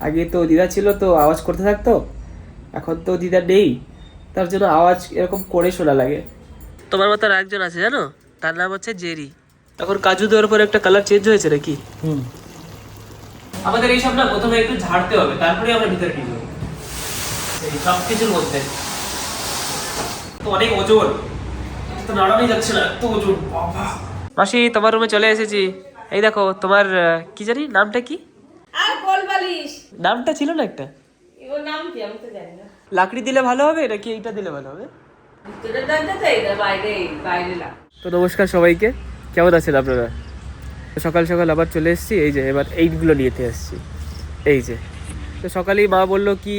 আগে তো দিদা ছিল তো আওয়াজ করতে থাকতো এখন তো দিদা নেই তার জন্য আওয়াজ এরকম করে শোনা লাগে। তোমার মতো একজন আছে জানো? তার নাম হচ্ছে জেরি। এখন কাজু দেওয়ার পর একটা কালার চেঞ্জ হয়েছে নাকি? হুম। আমাদের এইসব না প্রথমে একটু ঝাড়তে হবে তারপরে আমরা ভিতরে ঢুকবো এই সব কিছুর মধ্যে। তো অনেক ওজন। তো নাড়ানোই যাচ্ছে না এত ওজন বাবা। মাসি তোমার রুমে চলে এসেছি। এই দেখো তোমার কি জানি? নামটা কি? আর বল বালিশ নামটা ছিল না একটা? ওর নাম কি? আমি তো জানি না। লাকড়ি দিলে ভালো হবে? নাকি এইটা দিলে ভালো হবে? ভিতরে দাঁড়িয়ে তো এটা বাইরে বাইরে না। তো নমস্কার সবাইকে। কেমন আছেন আপনারা? সকাল সকাল আবার চলে এসেছি। এই যে এবার এইটগুলো নিয়েতে এসেছি এই যে। তো সকালেই মা বলল কি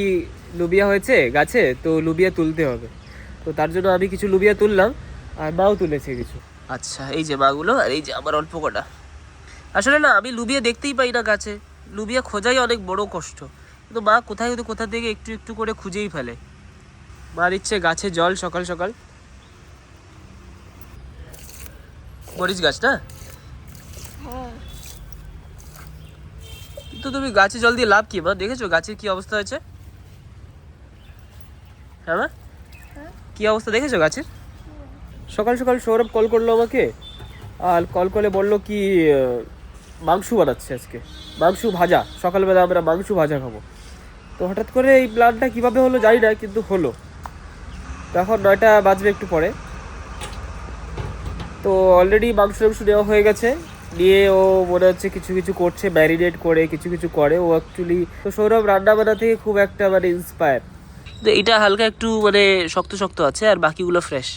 লুবিয়া হয়েছে গাছে তো লুবিয়া তুলতে হবে। তো তার জন্য আমি কিছু লুবিয়া তুললাম আর মাও তুলেছে কিছু। আচ্ছা এই যে মাগুলো আর এই যে আমার অল্প কটা। আসলে না আমি লুবিয়া দেখতেই পাই না গাছে। লুবিয়া খোঁজাই অনেক বড় কষ্ট। কিন্তু মা কোথায় হতে কোথা থেকে একটু একটু করে খুঁজেই ফেলে। মা দিচ্ছে গাছে জল সকাল সকাল। মরিচ গাছ না? কিন্তু তুমি গাছে জল দিয়ে লাভ কি? মা দেখেছ গাছের কি অবস্থা হয়েছে? হ্যাঁ মা? কি অবস্থা দেখেছ গাছের? সকাল সকাল সৌরভ কল করল আমাকে। আর কল করে বলল কি মাংস বানাচ্ছে আজকে। মাংস ভাজা। সকালবেলা আমরা মাংস ভাজা খাব। তো হঠাৎ করে এই প্ল্যানটা কীভাবে হলো জানি না, কিন্তু হলো। এখন নয়টা বাজবে একটু পরে। তো অলরেডি মাংস টাংস নেওয়া হয়ে গেছে। নিয়ে ও মনে হচ্ছে কিছু কিছু করছে ম্যারিনেট করে, কিছু কিছু করে। ও অ্যাকচুয়ালি তো সৌরভ রান্না বান্না থেকে খুব একটা মানে ইন্সপায়ার তো এটা হালকা একটু মানে শক্ত শক্ত আছে আর বাকিগুলো ফ্রেশ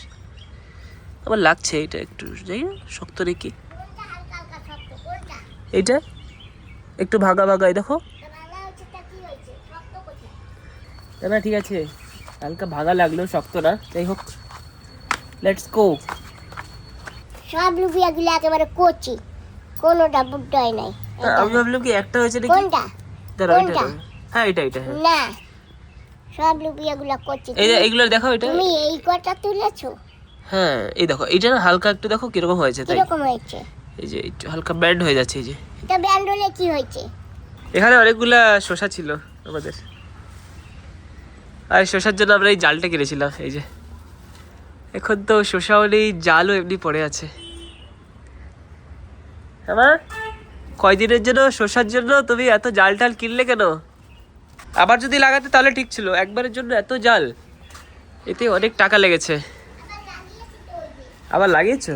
আমার লাগছে এটা একটু, যাই শক্ত নাকি? এইটা? একটু ভাগা ভাগা এই দেখো। না ঠিক আছে। হালকা ভাগা লাগলেও শক্ত না যাই হোক। লেটস গো সব লুবিয়াগুলো একেবারে কচি। কোনোটা বুড্ডয় নাই। আমি ভাবলাম কি একটা হয়েছে নাকি? কোনটা? দাঁড়াও এটা? হ্যাঁ এটা এটা হ্যাঁ। না। সব লুবিয়াগুলো কচি। এই যে এইগুলো দেখো এটা? তুমি এই কটা তুলেছো? হ্যাঁ এই দেখো এটা হালকা একটু দেখো কীরকম হয়েছে তাই। কীরকম হয়েছে? এই যে একটু হালকা ব্যান্ড হয়ে যাচ্ছে এই যে। এটা ব্যান্ড হলে কি হয়েছে? এখানে অনেকগুলা শসা ছিল আমাদের। আর শসার জন্য আমরা এই জালটা কিনেছিলাম এই যে। এখন তো শসাও নেই জালও এমনি পড়ে আছে। আমার কয়দিনের জন্য শসার জন্য তুমি এত জাল টাল কিনলে কেন? আবার যদি লাগাতে তাহলে ঠিক ছিল একবারের জন্য এত জাল। এতে অনেক টাকা লেগেছে। আবার লাগিয়েছো?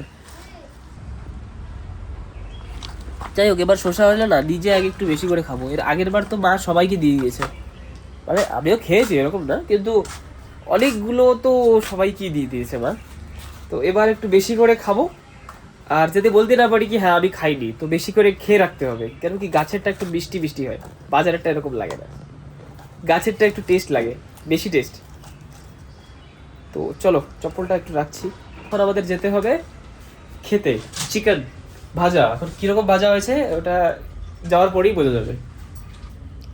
যাই হোক, এবার শসা হলে না নিজে আগে একটু বেশি করে খাব। এর আগের বার তো মা সবাইকে দিয়ে দিয়েছে। মানে আমিও খেয়েছি, এরকম না, কিন্তু অনেকগুলো তো সবাইকেই দিয়ে দিয়েছে মা। তো এবার একটু বেশি করে খাব। আর যদি বলতে না পারি কি হ্যাঁ আমি খাইনি, তো বেশি করে খেয়ে রাখতে হবে। কেন কি, গাছেরটা একটু মিষ্টি মিষ্টি হয়। বাজারেরটা এরকম লাগে না। গাছেরটা একটু টেস্ট লাগে, বেশি টেস্ট তো চলো, চপ্পলটা একটু রাখছি। এখন আমাদের যেতে হবে খেতে চিকেন ভাজা এখন কীরকম ভাজা হয়েছে ওটা যাওয়ার পরেই বোঝা যাবে।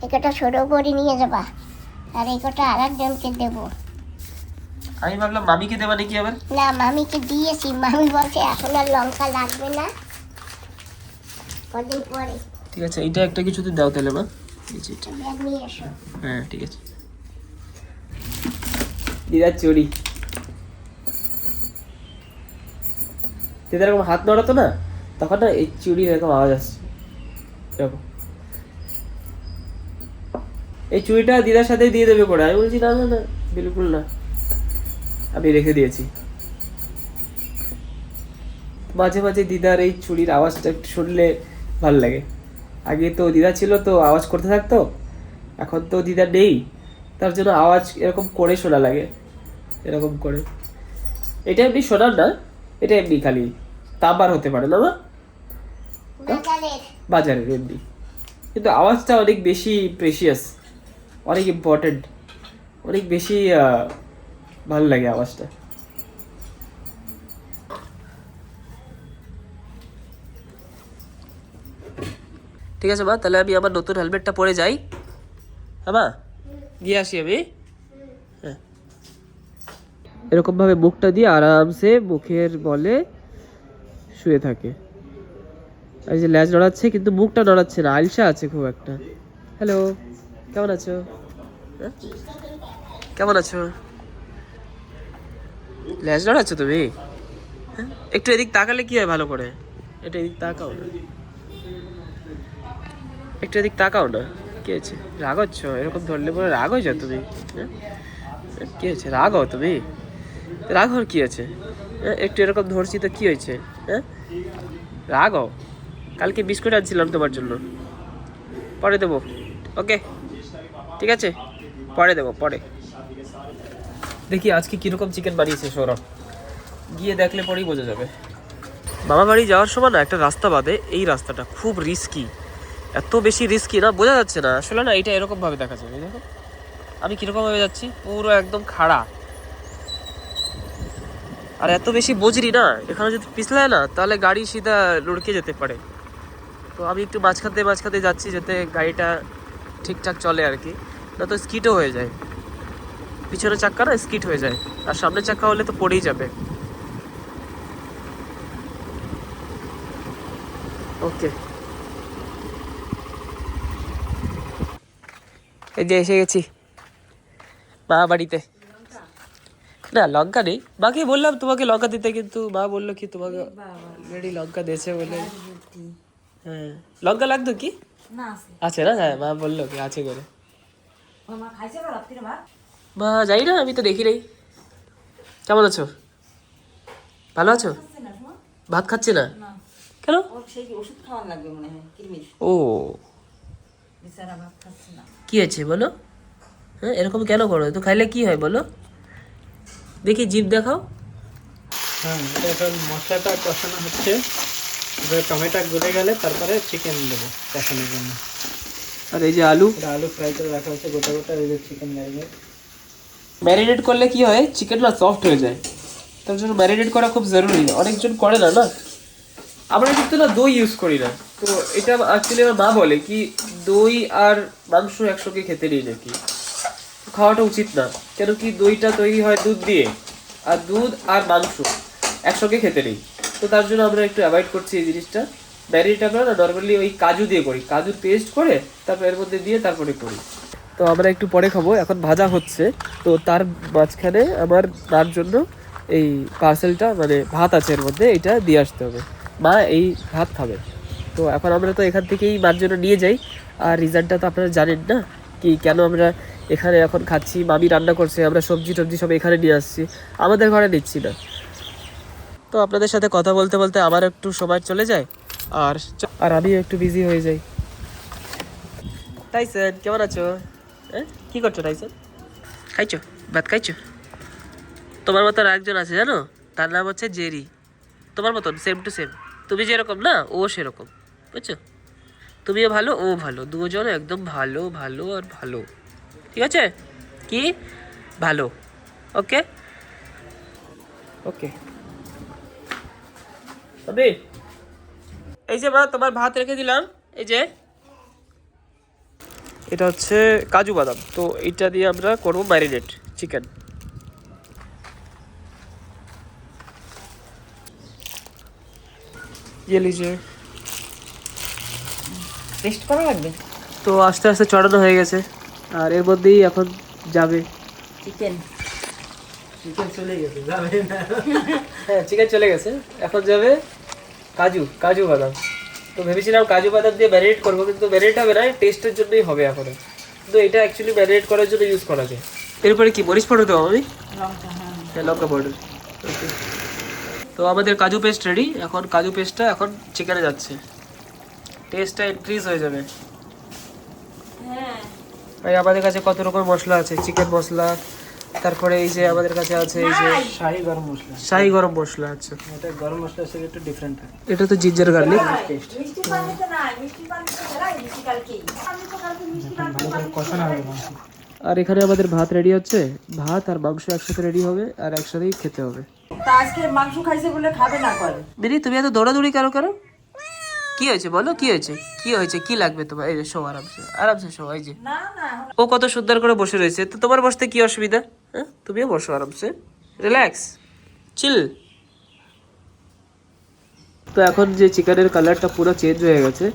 এই কটা ছোট করে নিয়ে যাবা আর এই কটা আর একজনকে দেবো। আমি ভাবলাম মামিকে দেবা নাকি আবার? না মামিকে দিয়েছি। মামি বলছে এখন আর লঙ্কা লাগবে না। কদিন পরে। ঠিক আছে এইটা একটা কিছুতে দাও তাহলে মা। এই যে এটা। ব্যাগ নিয়ে এসো। হ্যাঁ ঠিক আছে। দিদার চুরি। দিদা এরকম হাত নড়াতো না? তখন না এই চুরি এরকম আওয়াজ আসছে। এরকম এই চুড়িটা দিদার সাথে দিয়ে দেবে করে আমি বলছি, না না না, বিলকুল না। আমি রেখে দিয়েছি। মাঝে মাঝে দিদার এই চুরির আওয়াজটা একটু শুনলে ভালো লাগে। আগে তো দিদা ছিল তো আওয়াজ করতে থাকতো, এখন তো দিদা নেই। তার জন্য আওয়াজ এরকম করে শোনা লাগে। এরকম করে। এটা এমনি শোনার না এটা এমনি খালি। তাবার হতে পারে, না মা? বাজারের। এমনি। কিন্তু আওয়াজটা অনেক বেশি প্রেশিয়াস অনেক ইম্পর্টেন্ট অনেক বেশি ভালো লাগে আওয়াজটা। ঠিক আছে, মা, তাহলে আমি আমার নতুন হেলমেটটা পরে যাই। হ্যাঁ মা? গিয়ে আসি আমি। হ্যাঁ। এরকমভাবে মুখটা দিয়ে আরামসে মুখের বলে শুয়ে থাকে। এই যে ল্যাজ নড়াচ্ছে, কিন্তু মুখটা নড়াচ্ছে না, আলসা আছে খুব একটা। হ্যালো কেমন আছো? হ্যাঁ? কেমন আছো? ল্যাজ আছো তুমি? হ্যাঁ? একটু এদিক তাকালে কি হয় ভালো করে? একটু এদিক তাকাও না। একটু এদিক তাকাও না। কি হয়েছে? রাগ হচ্ছ? এরকম ধরলে পরে রাগ হয়ে যাও তুমি। হ্যাঁ? কি হয়েছে? রাগ হও তুমি? রাগ হওয়ার কি আছে? একটু এরকম ধরছি তো কি হয়েছে? হ্যাঁ? রাগ হও। কালকে বিস্কুট আনছিলাম তোমার জন্য। পরে দেবো। ওকে ঠিক আছে? পরে দেবো, পরে। দেখি আজকে কীরকম চিকেন বানিয়েছে সৌরভ। গিয়ে দেখলে পরেই বোঝা যাবে। মামা বাড়ি যাওয়ার সময় না একটা রাস্তা বাদে এই রাস্তাটা খুব রিস্কি এত বেশি রিস্কি না, বোঝা যাচ্ছে না। আসলে না, এটা এরকমভাবে দেখা যাবে দেখো। আমি কীরকমভাবে যাচ্ছি, পুরো একদম খাড়া। আর এত বেশি বজরি না, এখানে যদি পিছলায় না, তাহলে গাড়ি সিধা লড়কে যেতে পারে। তো আমি একটু মাঝখাতে মাঝখাতে যাচ্ছি যাতে গাড়িটা ঠিকঠাক চলে আর কি। না তো স্কিটও হয়ে যায়। পিছনের চাক্কা না স্কিট হয়ে যায়। আর সামনের চাক্কা হলে তো পড়েই যাবে। ওকে। এই যে এসে গেছি। মা বাড়িতে। না, লঙ্কা নেই। মাকে বললাম তোমাকে লঙ্কা দিতে, কিন্তু মা বলল কি তোমাকে লঙ্কা দিয়েছে বলে। হ্যাঁ। লঙ্কা লাগতো কি? আছে। আছে না? হ্যাঁ মা বলল কি আছে করে। মা যাই না আমি তো দেখি নাই। কেমন আছো? ভালো আছো? ভাত খাচ্ছে না না? কেন? ও কি আছে বলো? হ্যাঁ এরকম কেন করো? তো খাইলে কি হয় বলো? দেখি জিভ দেখাও। হ্যাঁ এটা এখন মশলাটা কষানো হচ্ছে। এবার টমেটো গলে গেলে তারপরে চিকেন দেবো কষানোর জন্য। আর এই যে আলু? আলু ফ্রাই করে রাখা হচ্ছে গোটা গোটা এই যে চিকেন ম্যারিনেট ম্যারিনেট করলে কি হয়? চিকেন না সফট হয়ে যায়। তার জন্য ম্যারিনেট করা খুব জরুরি। অনেকজন করে না না? আমরা কিন্তু না দই ইউজ করি না। তো এটা অ্যাকচুয়ালি আমার মা বলে কি দই আর মাংস একসঙ্গে খেতে নেই নাকি? খাওয়াটা উচিত না। কেন কি দইটা তৈরি হয় দুধ দিয়ে আর দুধ আর মাংস একসঙ্গে খেতে নেই। তো তার জন্য আমরা একটু অ্যাভয়েড করছি এই জিনিসটা। ম্যারিনেট আমরা না নর্মালি ওই কাজু দিয়ে করি। কাজু পেস্ট করে তারপর এর মধ্যে দিয়ে তারপরে করি। তো আমরা একটু পরে খাব, এখন ভাজা হচ্ছে। তো তার মাঝখানে আমার তার জন্য এই পার্সেলটা মানে ভাত আছে এর মধ্যে, এটা দিয়ে আসতে হবে। মা এই ভাত খাবে। তো এখন আমরা তো এখান থেকেই মার জন্য নিয়ে যাই। আর রিজাল্টটা তো আপনারা জানেন না কি, কেন আমরা এখানে এখন খাচ্ছি, মামি রান্না করছে, আমরা সবজি টবজি সব এখানে নিয়ে আসছি। আমাদের ঘরে নিচ্ছি না। তো আপনাদের সাথে কথা বলতে বলতে আমার একটু সময় চলে যায়। আর আর আমিও একটু বিজি হয়ে যাই। তাই টাইসন কেমন আছো? হ্যাঁ কি করছ তাই টাইসন খাইছো? ভাত খাইছো? তোমার মতন একজন আছে জানো? তার নাম হচ্ছে জেরি। তোমার মতন সেম টু সেম তুমি যেরকম না ও সেরকম। বুঝছ? তুমিও ভালো ও ভালো। দুজন একদম ভালো ভালো আর ভালো। ঠিক আছে? কি? ভালো। ওকে ওকে তবে এই যে মা তোমার ভাত রেখে দিলাম এই যে এটা হচ্ছে কাজু বাদাম তো এইটা দিয়ে আমরা করবো ম্যারিনেট চিকেন ये लीजिए টেস্ট করা লাগবে তো আস্তে আস্তে চড়ানো হয়ে গেছে আর এর মধ্যেই এখন যাবে চিকেন চিকেন চলে গেছে যাবে না হ্যাঁ চিকেন চলে গেছে এখন যাবে কাজু কাজু বাদাম। তো ভেবেছিলাম কাজু বাদাম দিয়ে ম্যারিনেট করব কিন্তু ম্যারিনেট হবে না টেস্টের জন্যই হবে এখন। কিন্তু এটা অ্যাকচুয়ালি ম্যারিনেট করার জন্য ইউজ করা যায়। এরপরে কি মরিচ পাউডার দেবো আমি? লঙ্কা হ্যাঁ। হ্যাঁ লঙ্কা পাউডার তো আমাদের কাজু পেস্ট রেডি এখন কাজু পেস্টটা এখন চিকেনে যাচ্ছে। টেস্টটা ইনক্রিজ হয়ে যাবে। হ্যাঁ। আমাদের কাছে কত রকম মশলা আছে? চিকেন মশলা তারপরে এই যে আমাদের কাছে আছে এই যে শাহি গরম মশলা। শাহি গরম মশলা আছে এটা গরম মশলা সাথে একটু ডিফারেন্ট হয় এটা তো জিঞ্জার গার্লিক টেস্ট মিষ্টি পানিতে নাই মিষ্টি পানিতে ফেলাই মিষ্টি কালকেই। আমি তো কালকে মিষ্টি পানি কষানো হবে আর এখানে আমাদের ভাত রেডি হচ্ছে। ভাত আর মাংস একসাথে রেডি হবে আর একসাথেই খেতে হবে। তা আজকে মাংস খাইছে বলে খাবে না করে? দিদি তুমি এত দৌড়াদৌড়ি কেন করো? কি হয়েছে বলো কি হয়েছে? কি হয়েছে? কি লাগবে তোমার? এই যে শো আরামসে আরামসে শো এই যে। না না ও কত সুন্দর করে বসে রয়েছে। তো তোমার বসতে কি অসুবিধা? হ্যাঁ তুমিও বসো আরামসে। রিল্যাক্স চিল তো এখন যে চিকেনের কালারটা পুরো চেঞ্জ হয়ে গেছে।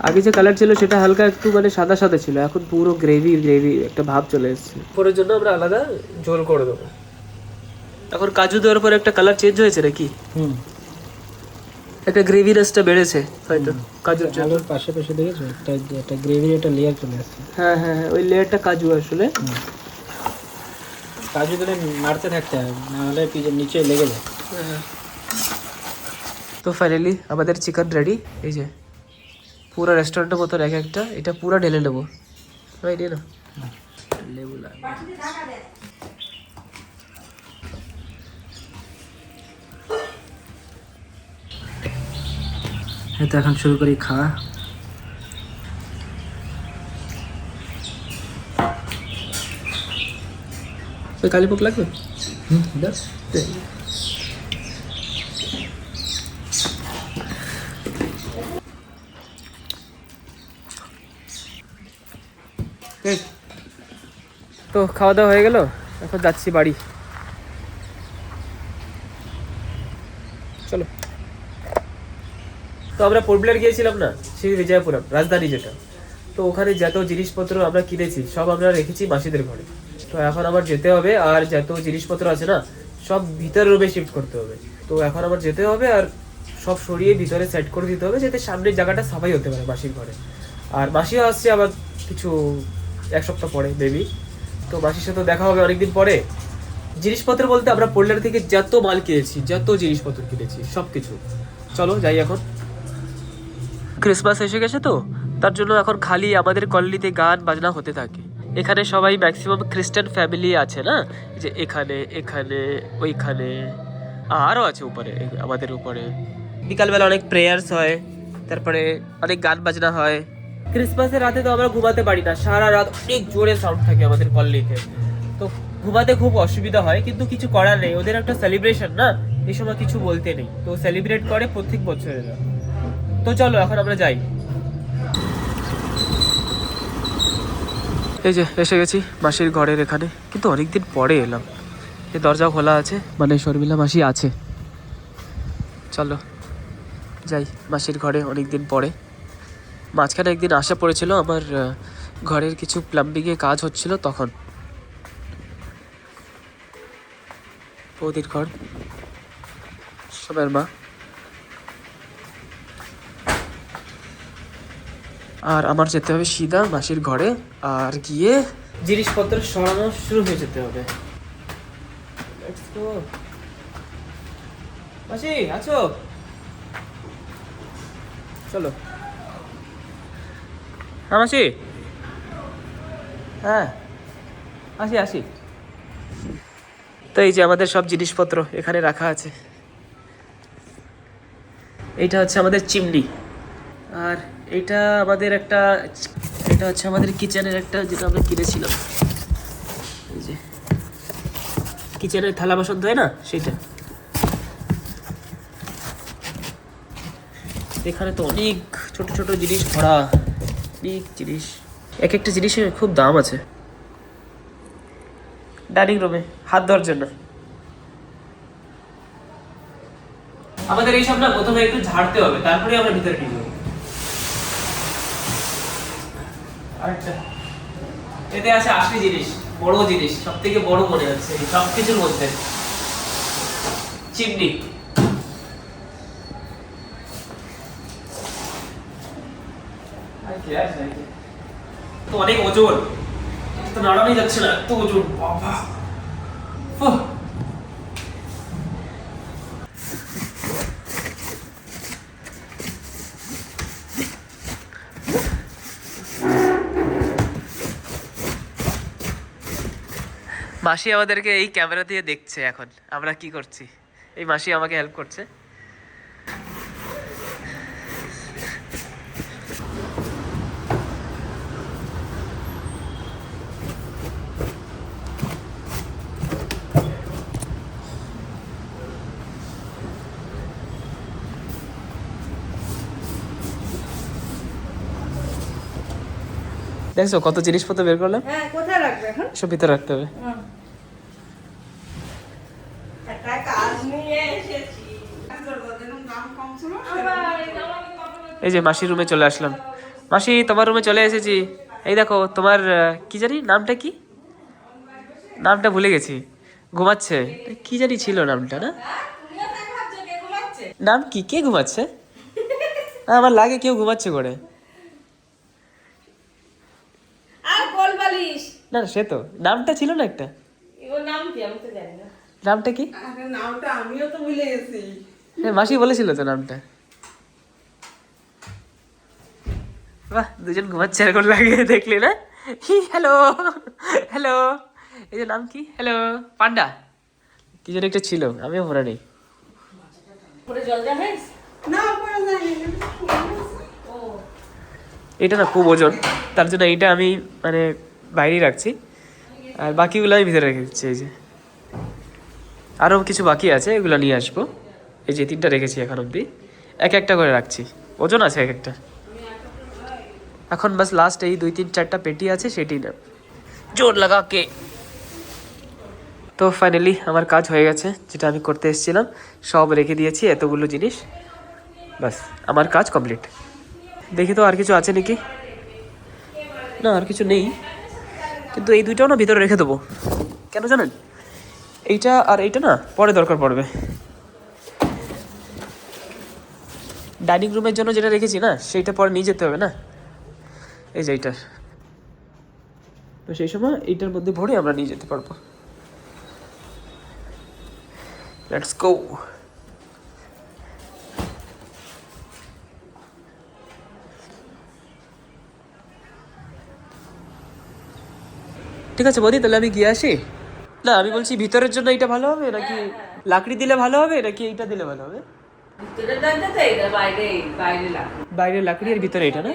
আগে যে কালার ছিল সেটা হালকা একটু মানে সাদা সাদা ছিল এখন পুরো গ্রেভি গ্রেভি একটা ভাব চলে এসেছে। পরের জন্য আমরা আলাদা ঝোল করে দেবো। এখন কাজু দেওয়ার পর একটা কালার চেঞ্জ হয়েছে নাকি? হুম। একটা গ্রেভি রাসটা বেড়েছে হয়তো কাজুর জন্য। আলুর পাশে পাশে দেখেছ? একটা একটা গ্রেভির একটা লেয়ার চলে আসছে। হ্যাঁ হ্যাঁ হ্যাঁ ওই লেয়ারটা কাজু আসলে। কাজু দিলে নাড়তে থাকতে হবে, নাহলে নিচে লেগে যায়। তো ফাইনালি আমাদের চিকেন রেডি এই যে পুরো রেস্টুরেন্টের মতো এক একটা, এটা পুরো ঢেলে নেব। ভাই। লেবু এখন শুরু করি খাওয়া। ওই কালীপক লাগবে? হুম তো খাওয়া দাওয়া হয়ে গেল? এখন যাচ্ছি বাড়ি। চলো। তো আমরা পোর্টব্লেয়ার গিয়েছিলাম না? শ্রী বিজয়পুরম রাজধানী যেটা। তো ওখানে যত জিনিসপত্র আমরা কিনেছি সব আমরা রেখেছি মাসিদের ঘরে। তো এখন আবার যেতে হবে, আর যত জিনিসপত্র আছে না, সব ভিতরের রুমে শিফট করতে হবে। তো এখন আবার যেতে হবে, আর সব সরিয়ে ভিতরে সেট করে দিতে হবে, যাতে সামনের জায়গাটা সাফাই হতে পারে মাসির ঘরে। আর মাসিও আসছে আবার কিছু, এক সপ্তাহ পরে বেবি তো মাসির সাথে দেখা হবে অনেকদিন পরে। জিনিসপত্র বলতে আমরা পোল্ডার থেকে যত মাল কিনেছি, যত জিনিসপত্র কিনেছি সব কিছু চলো, যাই এখন। ক্রিসমাস এসে গেছে তো, তার জন্য এখন খালি আমাদের কলনিতে গান বাজনা হতে থাকে। এখানে সবাই ম্যাক্সিমাম খ্রিস্টান ফ্যামিলি আছে, না? যে এখানে এখানে, ওইখানে আরও আছে উপরে আমাদের উপরে। বিকালবেলা অনেক প্রেয়ার্স হয়, তারপরে অনেক গান বাজনা হয়। ক্রিসমাসের রাতে তো আমরা ঘুমাতে পারি না, সারা রাত অনেক জোরে সাউন্ড থাকে আমাদের কলোনিতে তো ঘুমাতে খুব অসুবিধা হয়, কিন্তু কিছু করার নেই, ওদের একটা সেলিব্রেশন না? এই সময় কিছু বলতে নেই, তো সেলিব্রেট করে প্রত্যেক বছরে তো চলো, এখন আমরা যাই। এই যে এসে গেছি মাসির ঘরের এখানে। কিন্তু অনেকদিন পরে এলাম। এই দরজা খোলা আছে। মানে শর্মিলা মাসি আছে। চলো যাই মাসির ঘরে অনেকদিন পরে। মাঝখানে একদিন আসা পড়েছিল আমার ঘরের কিছু প্লাম্বিংয়ে কাজ হচ্ছিল তখন। বৌদির ঘর। সবের মা। আর আমার যেতে হবে সিধা মাসির ঘরে আর গিয়ে জিনিসপত্র সরানো শুরু হয়ে যেতে হবে। মাসি আছো? চলো। হ্যাঁ মাসি। হ্যাঁ। আসি আসি। তো এই যে আমাদের সব জিনিসপত্র এখানে রাখা আছে। এইটা হচ্ছে আমাদের চিমনি। আর এটা আমাদের একটা, এটা হচ্ছে আমাদের কিচেনের একটা, যেটা আমরা কিনেছিলাম। এই যে। কিচেনের থালা বাসন ধোয় না? সেটা এখানে তো অনেক ছোট ছোট জিনিস ভরা, অনেক জিনিস। এক একটা জিনিসের খুব দাম আছে। ডাইনিং রুমে হাত ধোয়ার জন্য। আমাদের এইসব না প্রথমে একটু ঝাড়তে হবে তারপরে আমরা ভিতরে নিয়ে যাব আরেকটা। এতে আছে আসলি জিনিস, বড় জিনিস সব থেকে বড় মনে হচ্ছে সব কিছুর মধ্যে। চিমনি। তো অনেক ওজন। তো নাড়ানোই যাচ্ছে না, এত ওজন, বাবা। মাসি আমাদেরকে এই ক্যামেরা দিয়ে দেখছে এখন। আমরা কি করছি? এই মাসি আমাকে হেল্প করছে। দেখছ কত জিনিসপত্র বের করলাম? হ্যাঁ কোথায় রাখবে এখন? সব ভিতরে রাখতে হবে একটা কাজ নিয়ে এসেছি দাম কম ছিল এই যে মাসির রুমে চলে আসলাম। মাসি তোমার রুমে চলে এসেছি। এই দেখো তোমার কি জানি নামটা কি? নামটা ভুলে গেছি। ঘুমাচ্ছে। কি জানি ছিল নামটা না? নাম কি? কে ঘুমাচ্ছে? আমার লাগে কেউ ঘুমাচ্ছে করে না সে তো। নামটা ছিল না একটা? নামটা কি? নামটা আমিও তো ভুলে গেছি। হ্যাঁ মাসি বলেছিল তো নামটা। বাহ দুজন ঘুমাচ্ছে এরকম লাগে দেখলি না? Hello hello. এই যে নাম কি? Hello panda. কি যেন একটা ছিল আমিও মনে নেই। পরে না পড়া যায়নি ও। এটা না খুব ওজন তার জন্য এইটা আমি মানে বাইরেই রাখছি। আর বাকিগুলো আমি ভিতরে রেখে দিচ্ছি এই যে। আরও কিছু বাকি আছে এগুলো নিয়ে আসব। এই যে তিনটা রেখেছি এখন অবধি। এক একটা করে রাখছি। ওজন আছে এক একটা। এখন বাস লাস্ট এই দুই তিন চারটা পেটি আছে সেটি না জোর লাগা কে? তো ফাইনালি আমার কাজ হয়ে গেছে, যেটা আমি করতে এসেছিলাম, সব রেখে দিয়েছি এতগুলো জিনিস। বাস, আমার কাজ কমপ্লিট দেখি তো আর কিছু আছে নাকি? না, আর কিছু নেই। কিন্তু এই দুইটাও না ভিতরে রেখে দেবো। কেন জানেন? এইটা আর এইটা না পরে দরকার পড়বে। ডাইনিং রুমের জন্য যেটা রেখেছি না, সেইটা পরে নিয়ে যেতে হবে না? এই যে এইটার তো সেই সময় এইটার মধ্যে ভরে আমরা নিয়ে যেতে পারব। লেটস গো ঠিক আছে বৌদি তাহলে আমি গিয়ে আসি? না আমি বলছি ভিতরের জন্য এটা ভালো হবে নাকি লাকড়ি দিলে ভালো হবে নাকি এইটা দিলে ভালো হবে? বাইরে লাকড়ি। আর ভিতরে এটা না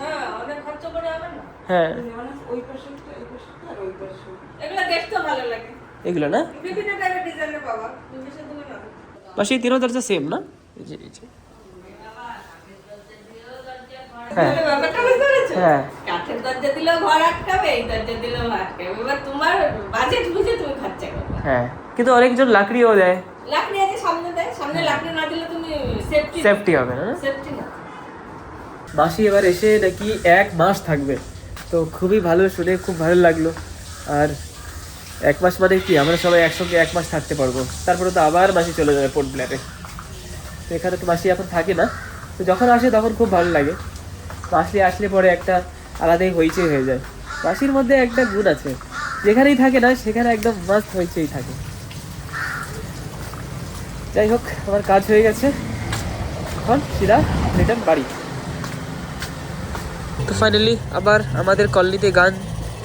হ্যাঁ অনেক খরচ করে হবে না হ্যাঁ। ওই পাশে এই পাশে আর ওই পাশে এগুলো দেখতে ভালো লাগে। এগুলো না? না তিনও দরজা সেম না? এই যে এই যে। হ্যাঁ। হ্যাঁ। কাঠের দরজা দিলেও ঘর আটকাবে এই দরজা দিলেও আটকাবে। এবার তোমার বাজেট বুঝে তুমি খরচা করবে। হ্যাঁ। কিন্তু অনেকজন লাকড়িও দেয়। লাকড়ি আছে সামনে দেয়। সামনে লাকড়ি না দিলে তুমি সেফটি সেফটি হবে না সেফটি না মাসি এবার এসে নাকি এক মাস থাকবে। তো খুবই ভালো, শুনে খুব ভালো লাগল। আর এক মাস মানে কি, আমরা সবাই একসঙ্গে এক মাস থাকতে পারব। তারপরে তো আবার মাসি চলে যাবে পোর্ট ব্ল্যারে তো এখানে তো মাসি এখন থাকে না। তো যখন আসে তখন খুব ভালো লাগে। মাসি আসলে পরে একটা আলাদাই হইচই হয়ে যায়। মাসির মধ্যে একটা গুণ আছে। যেখানেই থাকে না, সেখানে একদম মাস্ট হইচই থাকে। যাই হোক, আমার কাজ হয়ে গেছে। এখন সিধা রিটার্ন বাড়ি। তো ফাইনালি আবার আমাদের কলনিতে গান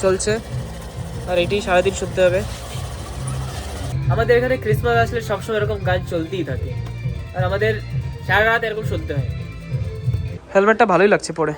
চলছে। আর এটি সারাদিন শুনতে হবে। আমাদের এখানে ক্রিসমাস আসলে সবসময় এরকম গান চলতেই থাকে। আর আমাদের সারা রাত এরকম শুনতে হয়। হেলমেটটা ভালোই লাগছে পরে।